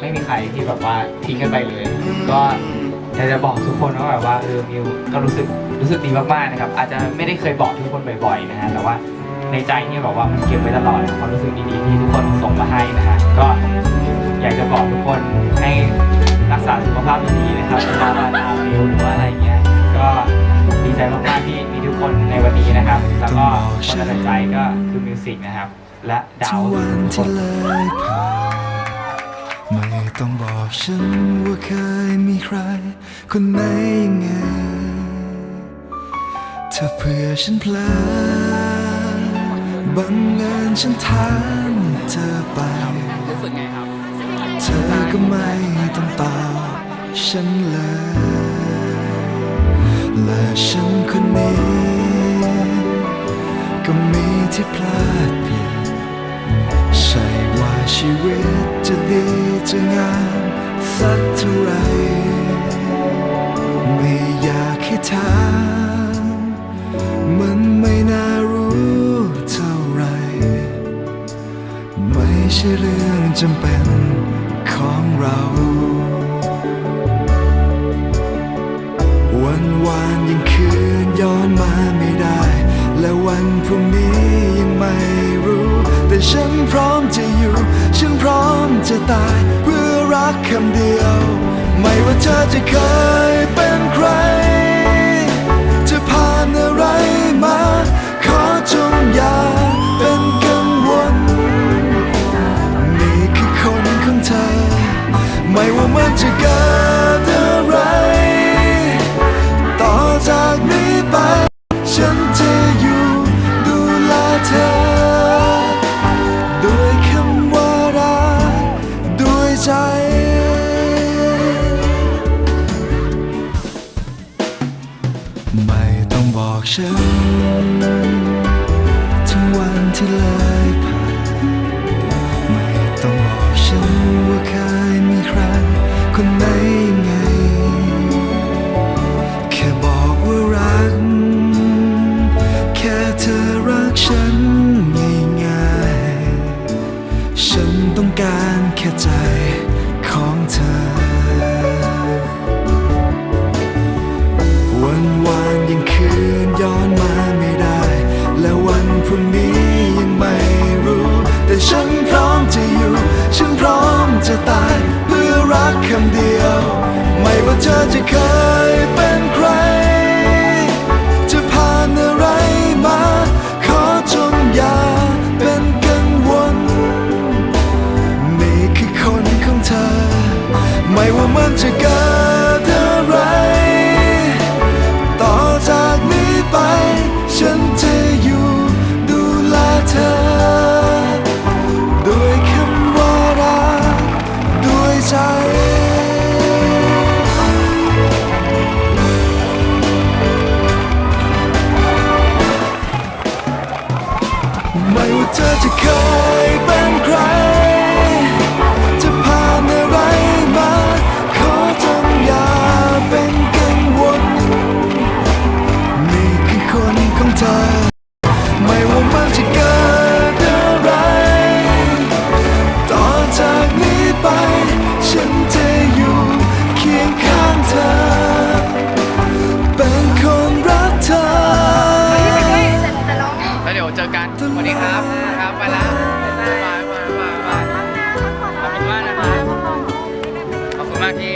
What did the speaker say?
ไม่มีใครที่แบบว่าทิ้งกันไปเลยก็อยากจะบอกทุกคนว่าแบบว่าเออมิวก็รู้สึกรู้สึกดีมากๆนะครับ อาจจะไม่ได้เคยบอกทุกคนบ่อยๆนะฮะแต่ว่าในใจเนี่ยแบบว่ามันเก็บไว้ตลอดนะความรู้สึกดีๆที่ทุกคนส่งมาให้นะฮะก็อยากจะบอกทุกคนให้รักษาสุขภาพดีๆนะครับเวลามาตามมิวหรือว่าอะไรเงี้ยก็ดีใจมากๆที่มีทุกคนในวันนี้นะครับ แล้วก็คนตัดสินใจก็คือมิวสิกนะครับและดาวทุกวันทุกคที่นเลยผ่านไม่ ต้องบอกฉันว่าเคยมีใคร คนไหนยังไงถ้าเผื่อฉันเพลอบังเอิญฉันถามเธอไป รู้สึกไงครับ เธอก็ไม่ต้องตอบฉันเลย และฉันคนนี้ ก็มีที่พลาดเพียงใช่ว่าชีวิต จะดีจะงามสักเท่าไร ไม่อยากให้ถามมันไม่น่ารู้เท่าไร ไม่ใช่เรื่องจำเป็นของเรา วันวานยังคืนย้อนมาไม่ได้ และวันพรุ่งนี้ยังไม่รู้ แต่ฉันพร้อม ตายเพื่อรักคำเดียว ไม่ว่าเธอจะเคยเป็นใคร ฉันถึงวันที่เลยผ่านไม่ต้องบอกฉันว่าเคยมีใครคนไหนยังไง แค่บอกว่ารัก แค่เธอรักฉันง่ายๆฉันต้องการแค่ใจของเธอ พรุ่งนี้ยังไม่รู้ แต่ฉันพร้อมจะอยู่ ฉันพร้อมจะตาย เพื่อรักคำเดียว ไม่ว่าเธอจะเคย เดี๋ยวเจอกันสวัสดีครับครับไปแล้วบ๊ายบายบ๊ายบายบ๊ายบายขอบคุณมากนะครับขอบคุณมากที่